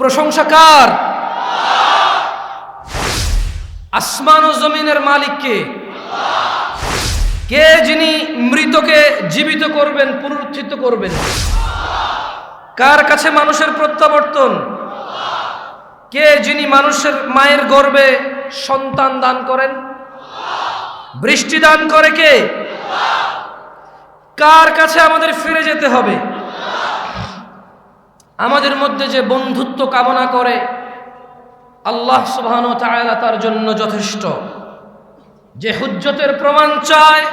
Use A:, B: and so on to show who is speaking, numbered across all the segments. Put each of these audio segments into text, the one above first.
A: প্রশংসা কার? আসমান ও জমিনের মালিককে। কে যিনি মৃতকে জীবিত করবেন, পুনরুত্থিত করবেন? কার কাছে মানুষের প্রত্যাবর্তন? কে যিনি মানুষের মায়ের গর্ভে সন্তান দান করেন? বৃষ্টি দান করে কে? কার কাছে আমাদের ফিরে যেতে হবে? আমাদের মধ্যে যে বন্ধুত্ব কামনা করে, আল্লাহ সুবহান তাআলা তার জন্য যথেষ্ট। যে হুজ্জতের প্রমাণ চায়,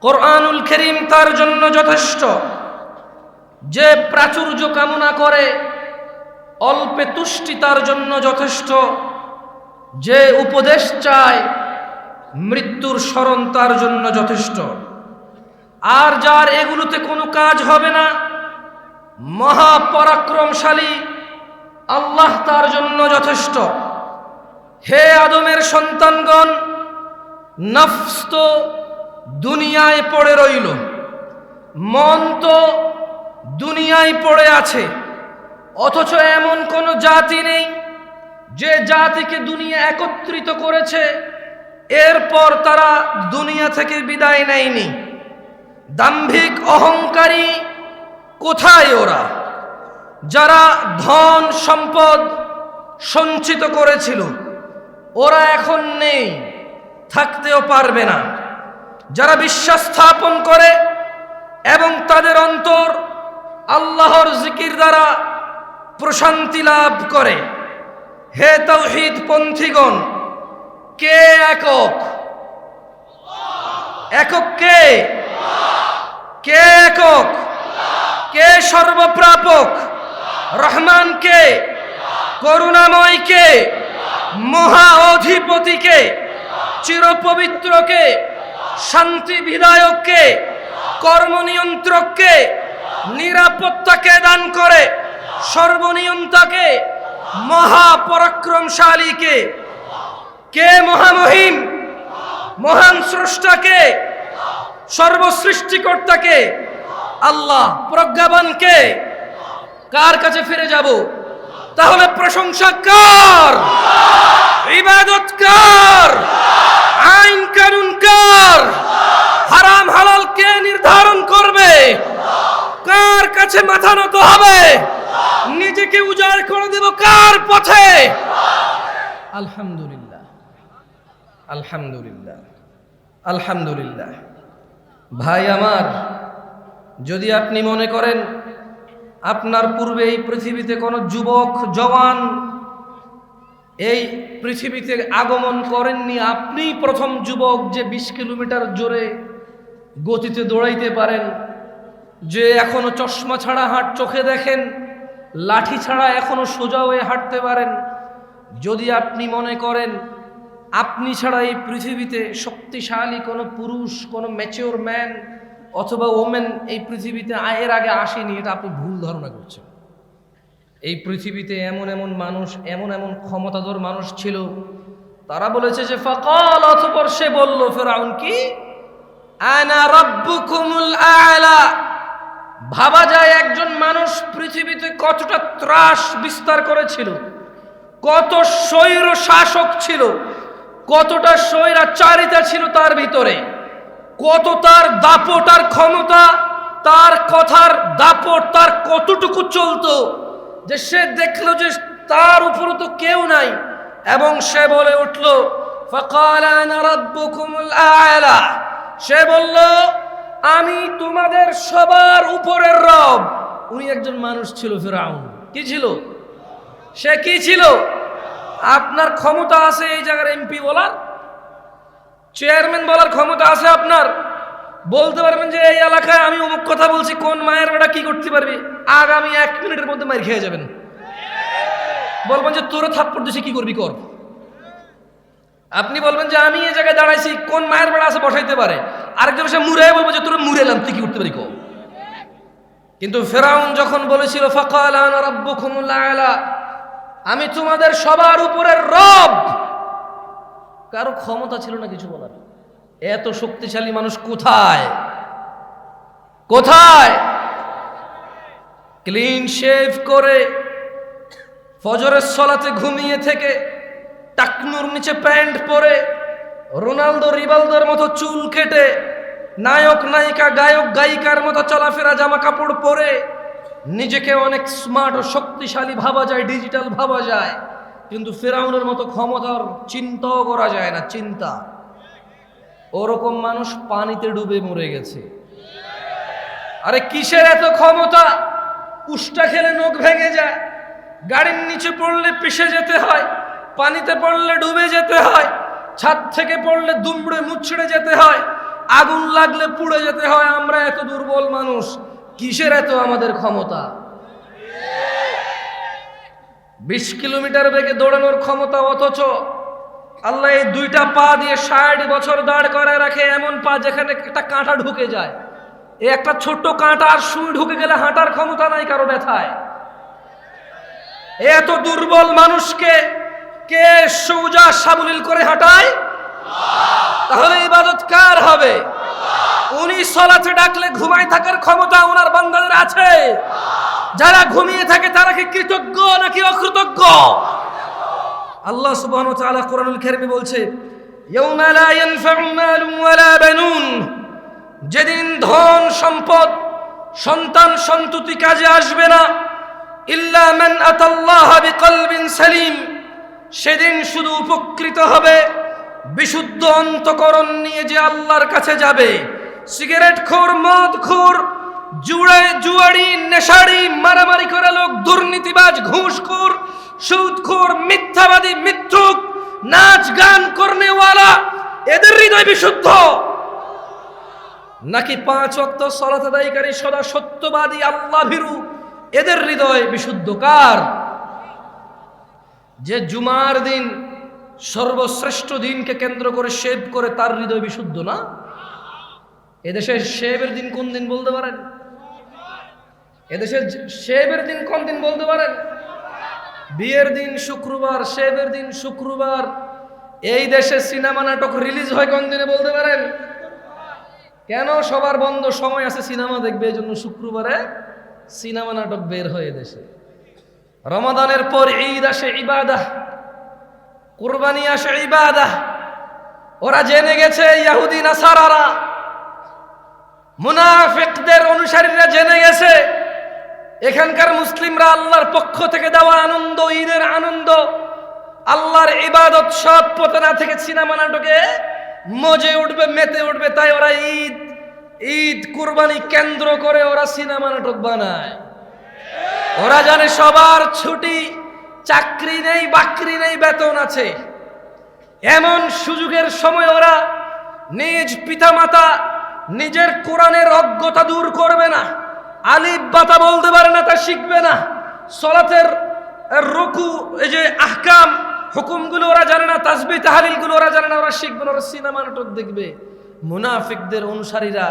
A: কোরআনুল করিম তার জন্য যথেষ্ট। যে প্রাচুর্য কামনা করে, অল্পে তুষ্টি তার জন্য যথেষ্ট। যে উপদেশ চায়, মৃত্যুর স্মরণ তার জন্য যথেষ্ট। আর যার এগুলোতে কোনো কাজ হবে না মহাপরাক্রমশালী আল্লাহ তার জন্য যথেষ্ট। হে আদমের সন্তানগণ, নফস তো দুনিয়ায় পড়ে রইল, মন তো দুনিয়ায় পড়ে আছে, অথচ এমন কোনো জাতি নেই যে জাতিকে দুনিয়া একত্রিত করেছে, এরপর তারা দুনিয়া থেকে বিদায় নেয়নি। দাম্ভিক অহংকারী কোথায় ওরা? যারা ধন সম্পদ সঞ্চিত করেছিল, ওরা এখন নেই, থাকতেও পারবে না। যারা বিশ্বাস স্থাপন করে এবং তাদের অন্তর আল্লাহর জিকির দ্বারা প্রশান্তি লাভ করে। হে তৌহিদ পন্থীগণ, কে একক? একক কে? কে একক? কে সর্বপ্রাপক? রহমান কে? করুণাময় কে? মহা অধিপতিকে চিরপবিত্রকে শান্তি বিধায়ক কে? বিধায়ককে কর্মনিয়ন্ত্রককে নিরাপত্তাকে দান করে? সর্বনিয়ন্তাকে মহাপরাক্রমশালীকে কে? মহামহিম? মহান স্রষ্টাকে সর্বসৃষ্টিকর্তাকে আল্লাহ প্রজ্ঞাবানকে কার কাছে ফিরে যাব? তাহলে প্রশংসা কার? ইবাদত কার? আইন কানুন কার? হারাম হালাল কে নির্ধারণ করবে? কার কাছে মাথা নত হবে? নিজেকে উজাড় করে দেব কার পথে? আলহামদুলিল্লাহ। আলহামদুলিল্লাহ। আলহামদুলিল্লাহ। ভাই আমার যদি আপনি মনে করেন আপনার পূর্বে এই পৃথিবীতে কোনো যুবক, জওয়ান এই পৃথিবীতে আগমন করেননি, আপনিই প্রথম যুবক যে বিশ কিলোমিটার জোরে গতিতে দৌড়াইতে পারেন, যে এখনও চশমা ছাড়া হাট চোখে দেখেন, লাঠি ছাড়া এখনও সোজা হয়ে হাঁটতে পারেন, যদি আপনি মনে করেন আপনি ছাড়া এই পৃথিবীতে শক্তিশালী কোনো পুরুষ, কোনো ম্যাচিওর ম্যান অথবা ওমেন এই পৃথিবীতে আয়ের আগে আসেনি, এটা আপনি ভুল ধারণা করছেন। এই পৃথিবীতে এমন এমন মানুষ, এমন এমন ক্ষমতাধর মানুষ ছিল, তারা বলেছে যে, ফকাল অথপর সে বলল, ফেরাউন কি? ভাবা যায় একজন মানুষ পৃথিবীতে কতটা ত্রাস বিস্তার করেছিল, কত স্বৈর শাসক ছিল, কতটা স্বৈরাচারিতা ছিল তার ভিতরে। কত তার দাপট আর ক্ষমতা, তার কথার দাপট, তার কতটুকু চলতো, যে সে দেখল যে তার উপরও তো কেউ নাই। এবং সে বলে উঠল সে বলল, আমি তোমাদের সবার উপরের রব। উনি একজন মানুষ ছিল, ফেরাউন। কি ছিল? সে কি ছিল? আপনার ক্ষমতা আছে এই জায়গার এমপি বলার? চেয়ারম্যান বলার ক্ষমতা আছে আপনার? বলতে পারবেন যে এই এলাকায় আমি অমুক কথা বলছি, কোন মায়ের বেটা কি করতে পারবি? আগামী এক মিনিটের মধ্যে মায়ের খেয়ে যাবেন। বলবেন যে তোরা থাপ্পড় দিছি, কি করবি কর। আপনি বলবেন যে আমি এই জায়গায় দাঁড়াইছি, কোন মায়ের বেড়া আছে বসাইতে পারে? আরেকজন সে মুড়ে বলব যে তোরা এলাম, তুই কি করতে পারি কো কিন্তু ফেরাউন যখন বলেছিল ফকাল আমি তোমাদের সবার উপরের রব কারও ক্ষমতা ছিল না কিছু বলার। এত শক্তিশালী মানুষ কোথায়? কোথায়? ক্লিন শেভ করে ফজরের সলাতে ঘুমিয়ে থেকে টাকনুর নিচে প্যান্ট পরে রোনালদো রিবালদোর মতো চুল কেটে নায়ক, নায়িকা, গায়ক, গায়িকার মতো চলাফেরা জামা কাপড় পরে নিজেকে অনেক স্মার্ট ও শক্তিশালী ভাবা যায় ডিজিটাল ভাবা যায়। কিন্তু ফেরাউনের মতো ক্ষমতার চিন্তাও করা যায় না, চিন্তা। ওরকম মানুষ পানিতে ডুবে মরে গেছে। আরে কিসের এত ক্ষমতা? উষ্টা খেলে নখ ভেঙে যায়, গাড়ির নিচে পড়লে পিষে যেতে হয়, পানিতে পড়লে ডুবে যেতে হয়, ছাদ থেকে পড়লে দুমড়ে মুচড়ে যেতে হয়, আগুন লাগলে পুড়ে যেতে হয়। আমরা এত দুর্বল মানুষ, কিসের এত আমাদের ক্ষমতা? বিশ কিলোমিটার বেগে দৌড়ানোর ক্ষমতা অথচ আল্লাহ এই দুইটা পা দিয়ে ষাট বছর দাঁড় করায় রাখে, এমন পা যেখানে একটা কাঁটা ঢুকে যায়। এই একটা ছোট্ট কাঁটা আর সুই ঢুকে গেলে হাঁটার ক্ষমতা নাই কারও ব্যথায়। এত দুর্বল মানুষকে কে সৌজা সাবলীল করে হাঁটায়? তাহলে ইবাদত কার হবে? উনি সলাতে ডাকলে ঘুমাই থাকার ক্ষমতা ওনার বান্দাদের আছে। যারা ঘুমিয়ে থাকে তারা কি কৃতজ্ঞ নাকি অকৃতজ্ঞ? আল্লাহ সুবহানাহু ওয়া তাআলা কোরআনুল কারীমে বলছে, ইয়াউমা লা ইয়ানফা'ু মালুন ওয়ালা বানুন। যেদিন ধন সম্পদ, সন্তান সন্ততি কাজে আসবে না, ইল্লা মান আতাল্লাহ বিকলবিন সালিম। সেদিন শুধু উপকৃত হবে, বিশুদ্ধ অন্তকরণ নিয়ে যে আল্লাহর কাছে যাবে। সিগারেট খোর, মদ খোর জুড়ে জুয়ারি মারামারি করে লোক, দুর্নীতিবাজ, ঘুষখোর, সুদখোর, মিথ্যাবাদী, মিথ্যুক, নাচ গান করনেওয়ালা, এদের হৃদয় বিশুদ্ধ। নাকি পাঁচ অক্ত সলাত সদা সত্যবাদী, আল্লাহ ভীরু? এদের হৃদয় বিশুদ্ধ কার? যে জুমার দিন সর্বশ্রেষ্ঠ দিনকে কেন্দ্র করে শেভ করে, তার হৃদয় বিশুদ্ধ না? এদেশে শেবের দিন কোন দিন বলতে পারেন? এদেশে শেবের দিন কোন দিন বলতে পারেন? বিয়ের দিন শুক্রবার শেবের দিন শুক্রবার। এই দেশে সিনেমা নাটক রিলিজ হয় কোন দিনে বলতে পারেন? কেন সবার বন্ধ সময় আছে সিনেমা দেখবে? এই জন্য শুক্রবারে সিনেমা নাটক বের হয় দেশে। রমাদানের পর ঈদ আসে ইবাদা কুরবানি আসে ইবাদা ওরা জেনে গেছে ইয়াহুদি, নাসারারা। মুনাফিকদের অনুসারীরা জেনে গেছে এখানকার মুসলিমরা আল্লাহর পক্ষ থেকে দেওয়া আনন্দ, ঈদের আনন্দ, আল্লাহর ইবাদত সব পতনা থেকে সিনেমা নাটকে মজে উঠবে, মেতে উঠবে, তাই ওরা ঈদ ঈদ কুরবানি কেন্দ্র করে ওরা সিনেমা নাটক বানায়। ওরা জানে সবার ছুটি, চাকরি নেই, বাকরি নেই, বেতন আছে। এমন সুযোগের সময় ওরা নিজ পিতামাতা নিজের কোরআনের অজ্ঞতা দূর করবে না। আলিফ বাতা বলতে পারে না, তা শিখবে না। সলাতের রুকু, এই যে আহকাম হুকুমগুলো ওরা জানে না, তাসবি তাহালিলগুলো ওরা জানে না, ওরা শিখবে না, ওরা সিনেমা নাটক দেখবে। মুনাফিকদের অনুসারীরা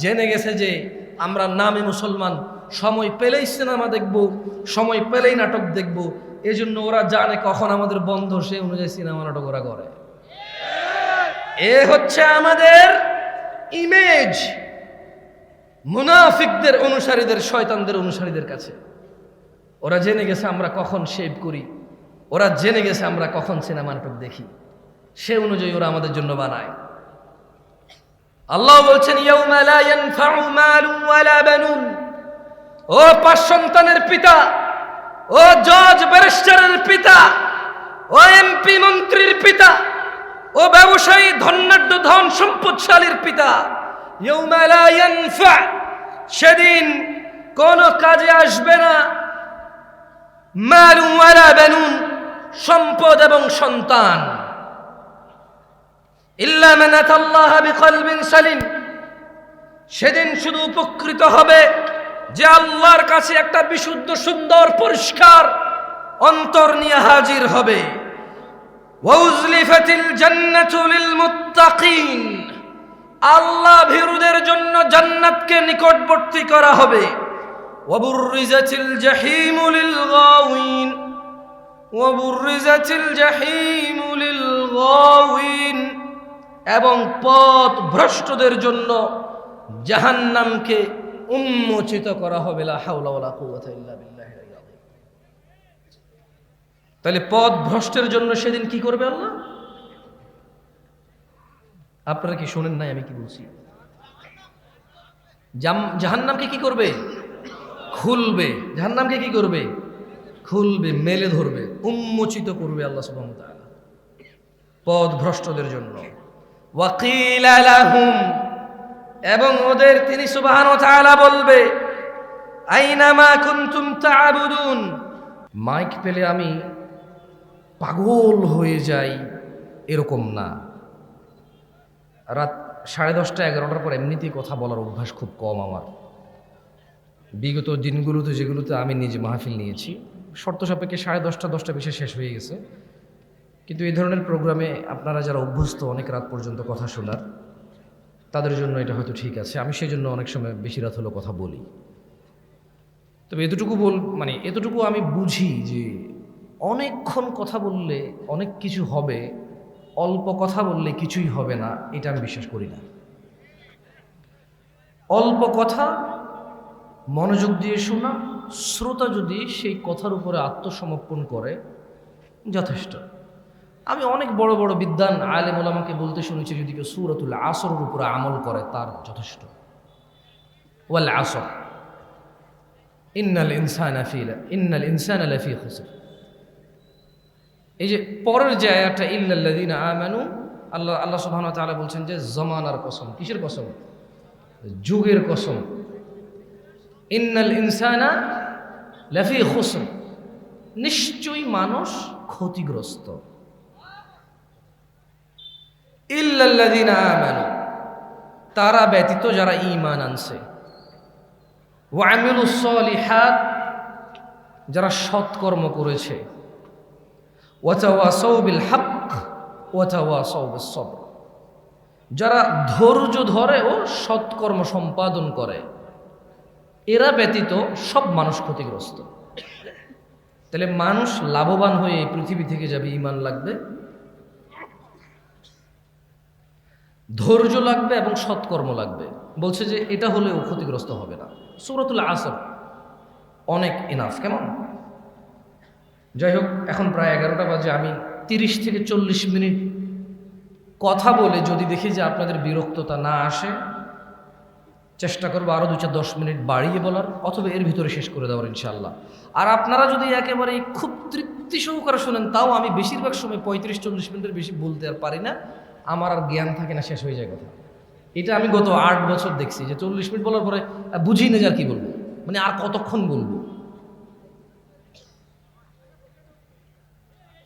A: জেনে গেছে যে আমরা নামে মুসলমান, সময় পেলেই সিনেমা দেখব, সময় পেলেই নাটক দেখব এই জন্য ওরা জানে কখন আমাদের বন্ধ সে অনুযায়ী সিনেমা নাটক ওরা করে। এ হচ্ছে আমাদের ইমেজ মুনাফিকদের অনুসারীদের, শয়তানদের অনুসারীদের কাছে। ওরা জেনে গেছে আমরা কখন শেভ করি। ওরা জেনে গেছে আমরা কখন সিনেমা নাটক দেখি। সে অনুযায়ী ওরা আমাদের জন্য বানায়। আল্লাহ বলছেন ও পাঁচ সন্তানের পিতা, ও জজ ব্যারিস্টারের পিতা, ও এমপি মন্ত্রীর পিতা, ও ব্যবসায়ী ধনাঢ্য ধন সম্পদশালীর পিতা সেদিন কোন কাজে আসবে না। মালুন ওয়ালা বানুন, সম্পদ এবং সন্তান। সালিম। সেদিন শুধু উপকৃত হবে যে আল্লাহর কাছে একটা বিশুদ্ধ, সুন্দর, পরিষ্কার অন্তর নিয়ে হাজির হবে। ওয়াউজলিফাতিল জান্নাতু লিল মুত্তাকিন। আল্লাহ ভীরুদের জন্য জান্নাতকে নিকটবর্তী করা হবে। ওয়াবুররিজাতিল জাহিমু লিল গাওয়িন ওয়াবুররিজাতিল জাহিমু লিল গাওয়িন এবং পথ ভ্রষ্টদের জন্য জাহান্নামকে উন্মোচিত করা হবে। লা তাহলে পথ ভ্রষ্টের জন্য সেদিন কি করবে আল্লাহ? আপনারা কি শোনেন নাই আমি কি বলছি? জাহান্নামকে কি করবে? খুলবে। জাহান্নামকে কি করবে? খুলবে, মেলে ধরবে, উন্মোচিত করবে আল্লাহ তাআলা। পথ ভ্রষ্টদের জন্য। ওয়াকিল লাহুম, এবং ওদের তিনি সুবহান তাআলা বলবে আইনামা কুনতুম তা'বুদুন মাইক পেলে আমি পাগল হয়ে যাই, এরকম না। রাত সাড়ে দশটা, এগারোটার পর এমনিতেই কথা বলার অভ্যাস খুব কম আমার। বিগত দিনগুলোতে, যেগুলোতে আমি নিজে মাহফিল নিয়েছি, শর্ত সাপেক্ষে সাড়ে দশটা দশটা বেশি শেষ হয়ে গেছে। কিন্তু এই ধরনের প্রোগ্রামে আপনারা যারা অভ্যস্ত, অনেক রাত পর্যন্ত কথা শোনার, তাদের জন্য এটা হয়তো ঠিক আছে। আমি সেই জন্য অনেক সময় বেশি রাত হলেও কথা বলি। তবে এতটুকু বল মানে এতটুকু আমি বুঝি যে, অনেকক্ষণ কথা বললে অনেক কিছু হবে অল্প কথা বললে কিছুই হবে না, এটা আমি বিশ্বাস করি না। অল্প কথা, মনোযোগ দিয়ে শোনা, শ্রোতা যদি সেই কথার উপরে আত্মসমর্পণ করে, যথেষ্ট। আমি অনেক বড় বড় বিদ্যান আলেম ওলামাকে বলতে শুনেছি যদি কেউ সুরতুল আসরের উপরে আমল করে, তার যথেষ্ট। ওয়াল আসর। ইন্নাল ইনসান আফিলা ইন্নাল ইনসান আলাফি খুসর। এই যে পরের যে আয়াতটা ইল্লাল্লাদিন আমানু আল্লাহ আল্লাহ সুবহানাহু ওয়া তাআলা বলছেন যে, জমানার কসম কিসের কসম? যুগের কসম। ইন্নাল ইনসানা লাফি খুসর নিশ্চয়ই মানুষ ক্ষতিগ্রস্ত। ইল্লাল্লাদিন আমানু তারা ব্যতীত যারা ঈমান আনছে। ওয়ামিলুস সলিহাত যারা সৎকর্ম করেছে। যারা ধৈর্য ধরে ও সৎকর্ম সম্পাদন করে, এরা ব্যতীত সব মানুষ ক্ষতিগ্রস্ত। তাহলে মানুষ লাভবান হয়ে এই পৃথিবী থেকে যাবে ইমান লাগবে? ধৈর্য লাগবে এবং সৎকর্ম লাগবে। বলছে যে এটা হলেও ক্ষতিগ্রস্ত হবে না। সুরতুল আসর, অনেক ইনাফ কেমন? যাই হোক, এখন প্রায় এগারোটা বাজে, আমি তিরিশ থেকে চল্লিশ মিনিট কথা বলে যদি দেখি যে আপনাদের বিরক্ততা না আসে, চেষ্টা করব আরও দু চার দশ মিনিট বাড়িয়ে বলার, অথবা এর ভিতরে শেষ করে দেওয়ার ইনশাল্লাহ আর আপনারা যদি একেবারে খুব তৃপ্তি সহকারে শোনেন, তাও আমি বেশিরভাগ সময় পঁয়ত্রিশ চল্লিশ মিনিটের বেশি বলতে আর পারি না, আমার আর জ্ঞান থাকে না, শেষ হয়ে যায় কথা। এটা আমি গত আট বছর দেখছি, যে চল্লিশ মিনিট বলার পরে বুঝি না যে আর কি বলব মানে আর কতক্ষণ বলব?